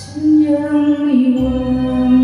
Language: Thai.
ฉันยังไม่วาง